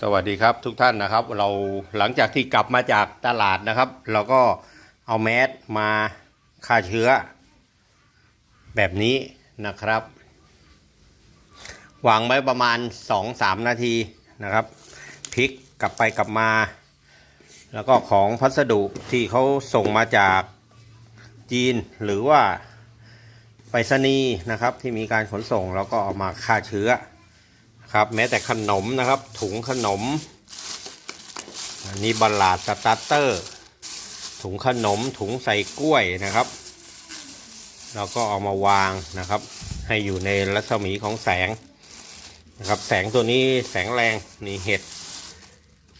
สวัสดีครับทุกท่านนะครับ เราหลังจากที่กลับมาจากตลาดนะครับ เราก็เอาแมสมาฆ่าเชื้อ แบบนี้นะครับวางไว้ประมาณ 2-3 นาทีนะครับพลิกกลับไปกลับมา แล้วก็ของพัสดุที่เขาส่งมาจากจีนหรือว่าไปรษณีย์นะครับ ที่มีการขนส่งเราก็เอามาฆ่าเชื้อ ครับ แม้แต่ขนมนะครับ ถุงขนม อันนี้บัลลาดสตาร์เตอร์ ถุงขนมถุงใส่กล้วยนะครับ เราก็เอามาวางนะครับ ให้อยู่ในรัศมีของแสงนะครับ แสงตัวนี้แสงแรงนี่เห็ด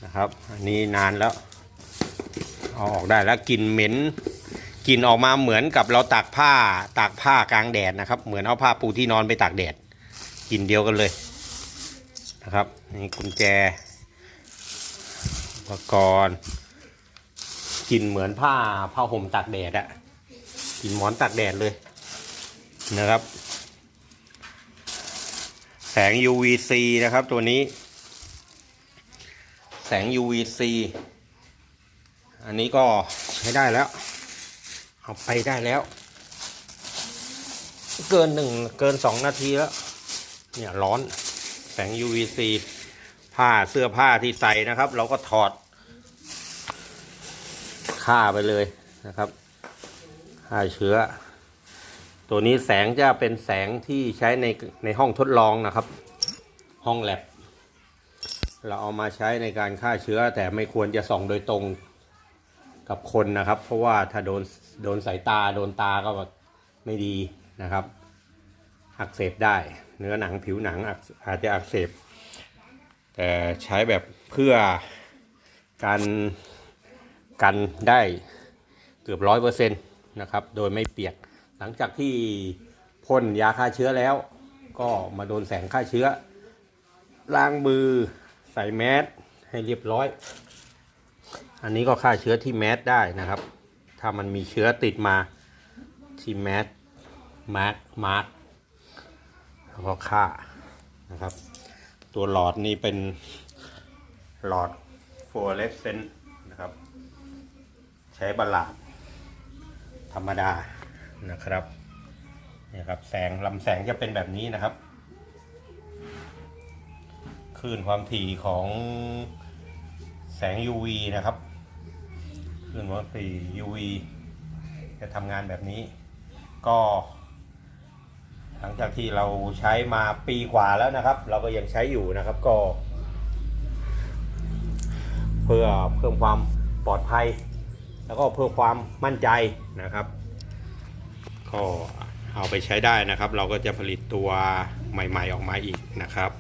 นะครับ อันนี้นานแล้วเอาออกได้แล้วกลิ่นเหม็นกลิ่นออกมาเหมือนกับเราตากผ้าตากผ้ากลางแดดนะครับ เหมือนเอาผ้าปูที่นอนไปตากแดดกลิ่นเดียวกันเลย นะครับนี่กุญแจอุปกรณ์กลิ่นเหมือนผ้าผ้าห่มตากแดดอะกลิ่นหมอนตากแดดเลยนะครับ แสง UVC นะครับตัวนี้ แสง UVC อันนี้ก็ใช้ได้แล้ว เอาไปได้แล้ว เกินหนึ่งเกินสองนาทีแล้ว เนี่ยร้อน ง UVC ผ้าเสื้อผ้าที่ใส่นะครับ เราก็ถอดฆ่าไปเลยนะครับฆ่าเชื้อ ตัวนี้แสงจะเป็นแสงที่ใช้ในในห้องทดลองนะครับ ห้องแลบเราเอามาใช้ในการฆ่าเชื้อ แต่ไม่ควรจะส่องโดยตรงกับคนนะครับ เพราะว่าถ้าโดนโดนสายตาโดนตาก็ไม่ดีนะครับ อักเสบได้ เนื้อหนังผิวหนังอาจจะอักเสบ แต่ใช้แบบเพื่อการกันได้เกือบร้อยเปอร์เซ็นต์นะครับ โดยไม่เปียก หลังจากที่พ่นยาฆ่าเชื้อแล้ว ก็มาโดนแสงฆ่าเชื้อ ล้างมือใส่แมสให้เรียบร้อย อันนี้ก็ฆ่าเชื้อที่แมสได้นะครับ ถ้ามันมีเชื้อติดมาที่แมสมาร์กมาร์ก แล้วก็ค่านะครับ ตัวหลอดนี่เป็นหลอดฟลูออเรสเซนต์นะครับ ใช้บลลาดธรรมดานะครับนี่ครับแสงลำแสงจะเป็นแบบนี้นะครับคลื่นความถี่ของแสง UV นะครับคลื่นความถี่ UV จะทำงานแบบนี้ ก็ หลังจากที่เราใช้มาปีกว่าแล้วนะครับ เราก็ยังใช้อยู่นะครับก็ เพื่อเพิ่มความปลอดภัย แล้วก็เพื่อความมั่นใจนะครับ ก็เอาไปใช้ได้นะครับ เราก็จะผลิตตัวใหม่ ๆ ออกมาอีกนะครับ